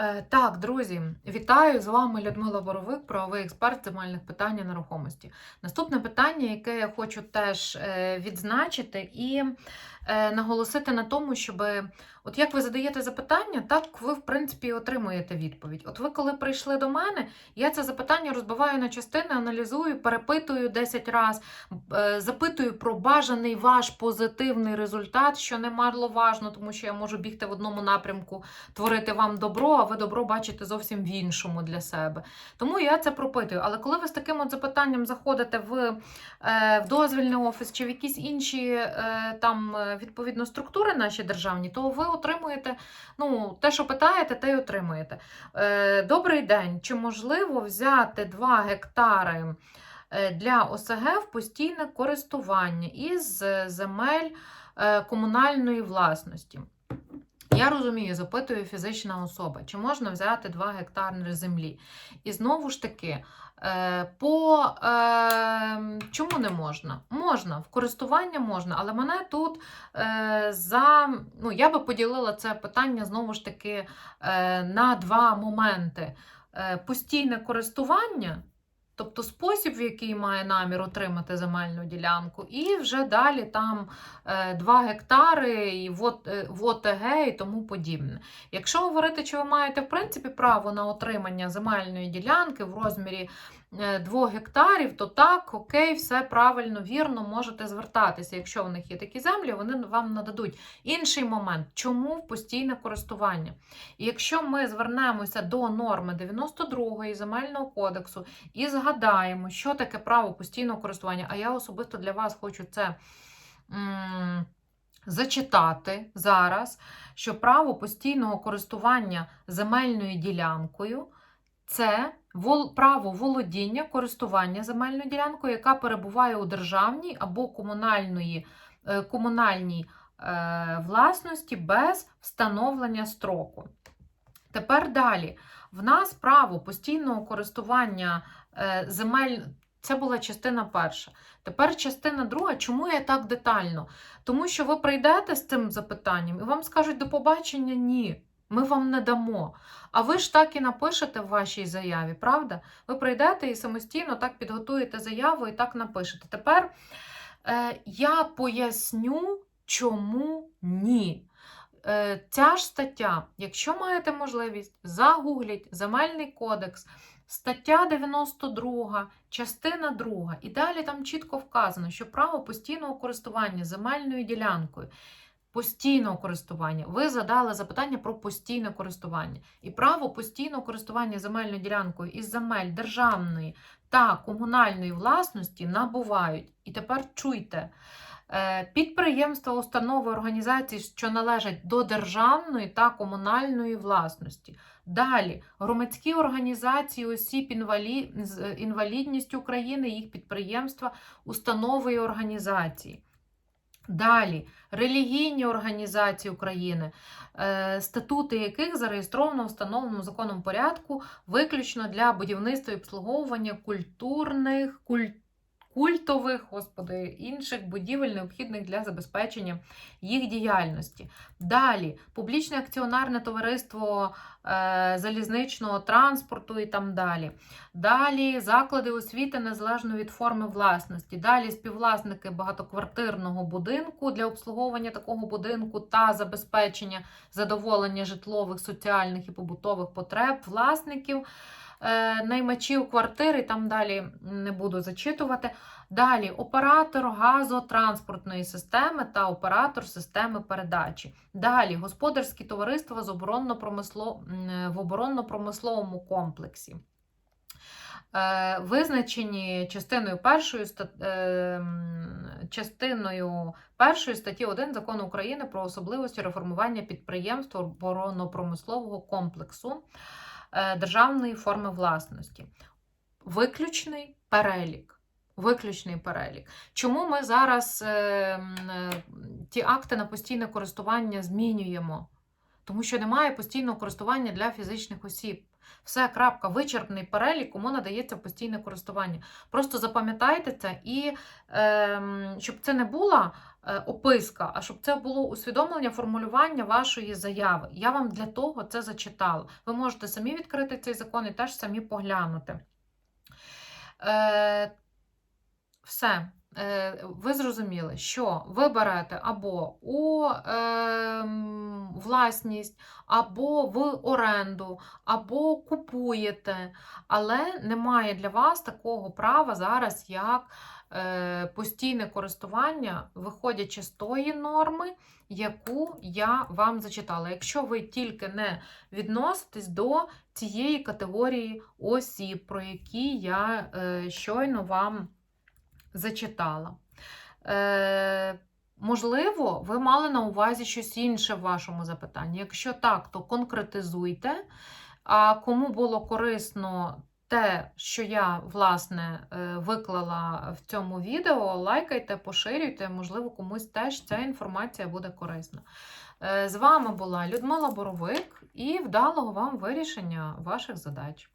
Е, Так, друзі, вітаю з вами Людмила Боровик, правовий експерт земельних питань нерухомості. Наступне питання, яке я хочу теж е, відзначити і наголосити на тому, щоб от як ви задаєте запитання, так ви в принципі отримуєте відповідь. От ви, коли прийшли до мене, я це запитання розбиваю на частини, аналізую, перепитую 10 разів, запитую про бажаний ваш позитивний результат, що немаловажно, тому що я можу бігти в одному напрямку, творити вам добро, а ви добро бачите зовсім в іншому для себе. Тому я це пропитую. Але коли ви з таким от запитанням заходите в, е, в дозвільний офіс чи в якісь інші е, там е, відповідно структури наші державні, то ви отримуєте ну, те, що питаєте, те й отримуєте. Е, Добрий день. Чи можливо взяти 2 гектари? е, Для ОСГ в постійне користування із е, земель комунальної власності. Я розумію, запитую фізична особа, чи можна взяти 2 гектари землі. І знову ж таки, е, по е, чому не можна? Можна, в користування можна, але мене тут е, за. Ну, я би поділила це питання знову ж таки на два моменти: постійне користування. Тобто спосіб, в який має намір отримати земельну ділянку, і вже далі там 2 гектари і в О- е, ОТГ і тому подібне. Якщо говорити, чи ви маєте в принципі право на отримання земельної ділянки в розмірі 2 гектарів, то так, окей, все правильно, вірно, можете звертатися. Якщо в них є такі землі, вони вам нададуть. Інший момент, чому постійне користування? І якщо ми звернемося до норми 92 ї земельного кодексу і згадаємо, що таке право постійного користування, а я особисто для вас хочу це. м, Зачитати зараз, що право постійного користування земельною ділянкою це право володіння користування земельною ділянкою, яка перебуває у державній або комунальної, е, комунальній е, власності без встановлення строку. Тепер далі. В нас право постійного користування е, земель. Це була частина перша. Тепер частина друга. Чому я так детально? Тому що ви прийдете з цим запитанням і вам скажуть до побачення ні. Ми вам не дамо. А ви ж так і напишете в вашій заяві, правда? Ви прийдете і самостійно так підготуєте заяву і так напишете. Тепер е, я поясню, чому ні. Е, ця ж стаття, якщо маєте можливість, загугліть Земельний кодекс, стаття 92, частина 2. І далі там чітко вказано, що право постійного користування земельною ділянкою. Постійного користування. Ви задали запитання про постійне користування. І право постійного користування земельною ділянкою із земель державної та комунальної власності набувають. І тепер чуйте. Е, Підприємства, установи, організації, що належать до державної та комунальної власності. Далі громадські організації осіб з інвалідністю України, їх підприємства, установи і організації. Далі релігійні організації України, е, статути яких зареєстровано в встановленому законом порядку виключно для будівництва і обслуговування культурних, куль- культових, господи, інших будівель, необхідних для забезпечення їх діяльності. Далі публічне акціонарне товариство е, залізничного транспорту і там далі. Далі заклади освіти незалежно від форми власності. Далі співвласники багатоквартирного будинку для обслуговування такого будинку та забезпечення задоволення житлових, соціальних і побутових потреб власників. Е, Наймачів квартири, там далі не буду зачитувати. Далі оператор газотранспортної системи та оператор системи передачі. Далі господарські товариства з оборонно-промисло... в оборонно-промисловому комплексі. Е, Визначені частиною е, м, частиною першої статті 1 закону України про особливості реформування підприємств оборонно-промислового комплексу е, державної форми власності. Виключний перелік. Виключний перелік. Чому ми зараз е, е, ті акти на постійне користування змінюємо? Тому що немає постійного користування для фізичних осіб. Все, крапка, вичерпний перелік, кому надається постійне користування. Просто запам'ятайте це і ем, щоб це не була е, описка, а щоб це було усвідомлення формулювання вашої заяви. Я вам для того це зачитала. Ви можете самі відкрити цей закон і теж самі поглянути. Е, все. Е, Ви зрозуміли, що ви берете або у е, власність, або в оренду, або купуєте, але немає для вас такого права зараз, як е, постійне користування, виходячи з тої норми, яку я вам зачитала. Якщо ви тільки не відноситесь до цієї категорії осіб, про які я е, щойно вам зачитала. Е, можливо, ви мали на увазі щось інше в вашому запитанні. Якщо так, то конкретизуйте. А кому було корисно те, що я, власне, е, виклала в цьому відео, лайкайте, поширюйте, можливо, комусь теж ця інформація буде корисна. Е, З вами була Людмила Боровик і вдалого вам вирішення ваших задач.